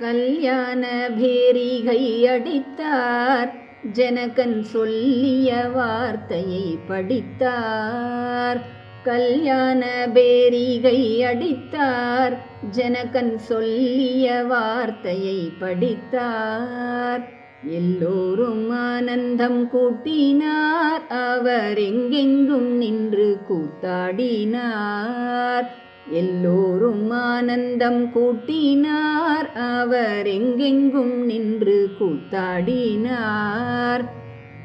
கல்யாண பேரிகை அடித்தார் ஜனகன் சொல்லிய வார்த்தையை படித்தார். கல்யாண பேரிகை அடித்தார் ஜனகன் சொல்லிய வார்த்தையை படித்தார். எல்லோரும் ஆனந்தம் கூட்டினார். அவர் எங்கெங்கும் நின்று கூத்தாடினார். எல்லோரும் ஆனந்தம் கூட்டினார். அவர் எங்கெங்கும் நின்று கூத்தாடினார்.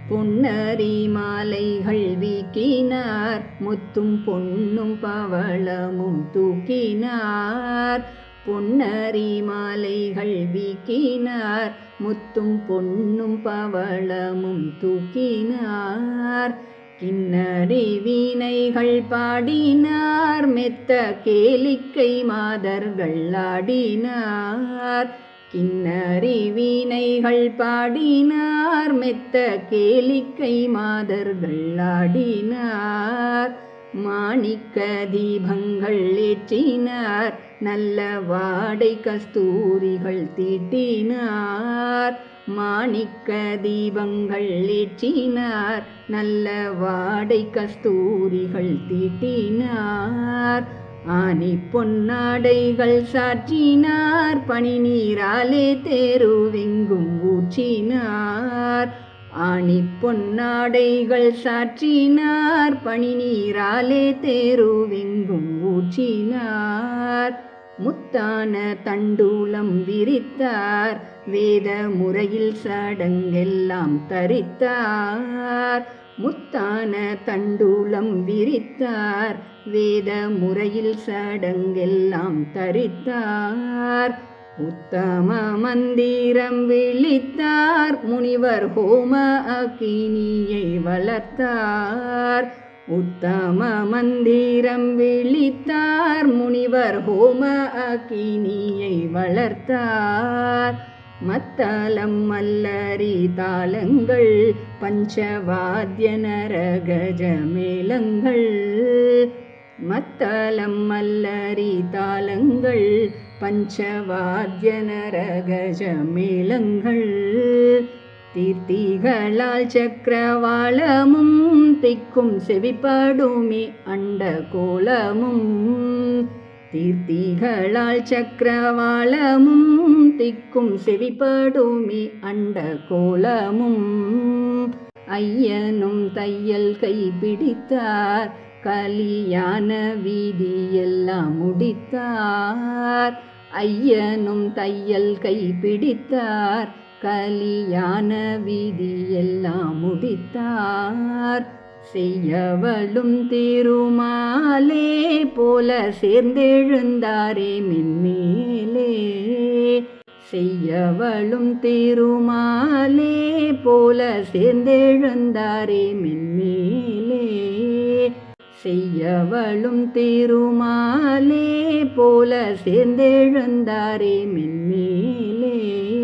பொன்னரி மாலைகள் வீக்கினார். முத்தும் பொன்னும் பவளமும் தூக்கினார். பொன்னரி மாலைகள் வீக்கினார். முத்தும் பொன்னும் பவளமும் தூக்கினார். கிண்ணறி வீணைகள் பாடினார். மெத்த கேளிக்கை மாதர்கள் ஆடினார். கிண்ணறி வீணைகள் பாடினார். மெத்த கேளிக்கை மாதர்கள் ஆடினார். மாணிக்க தீபங்கள் ஏற்றினார். நல்ல வாடை கஸ்தூரிகள் தீட்டினார். மாணிக்க தீபங்கள் ஏற்றினார். நல்ல வாடை கஸ்தூரிகள் தீட்டினார். ஆனி பொன்னாடைகள் சாற்றினார். பனி நீராலே தேருவெங்கும் ஊற்றினார். ஆணி பொன்னாடைகள் சாற்றினார் பனி நீராலே தேருவெங்கும் ஊற்றினார். முத்தான தண்டூலம் விரித்தார் வேத முறையில் சடங்கெல்லாம் தரித்தார். முத்தான தண்டூலம் விரித்தார் வேத முறையில் சடங்கெல்லாம் தரித்தார். உத்தம மந்திரம் விழித்தார் முனிவர் ஹோம அக்கினியை வளர்த்தார். உத்தம மந்திரம் விழித்தார் முனிவர் ஹோம அக்கினியை வளர்த்தார். மத்தளம் மல்லரி தாளங்கள் பஞ்சவாத்திய நரகஜமேளங்கள் மத்தளம் மல்லரி தாளங்கள் பஞ்சவாத்திய தீர்த்திகளால் சக்கரவாளமும் திக்கும் செவிப்படுமே அண்ட கோலமும். தீர்த்திகளால் சக்கரவாளமும் திக்கும் செவிப்படுமே அண்ட கோலமும். ஐயனும் தையல் கை பிடித்தார் கலியான வீதியெல்லாம் முடித்தார். ஐயனும் தையல் கைப்பிடித்தார். கலியான விதியெல்லாம் முடித்தார். செய்யவளும் திருமாலே போல சேர்ந்தெழுந்தாரே மின்மேலே. செய்யவளும் திருமாலே போல சேர்ந்தெழுந்தாரே மின்மே செய்யவளும் திருமாலே போல சேர்ந்தெழுந்தாரே மின்மேலே.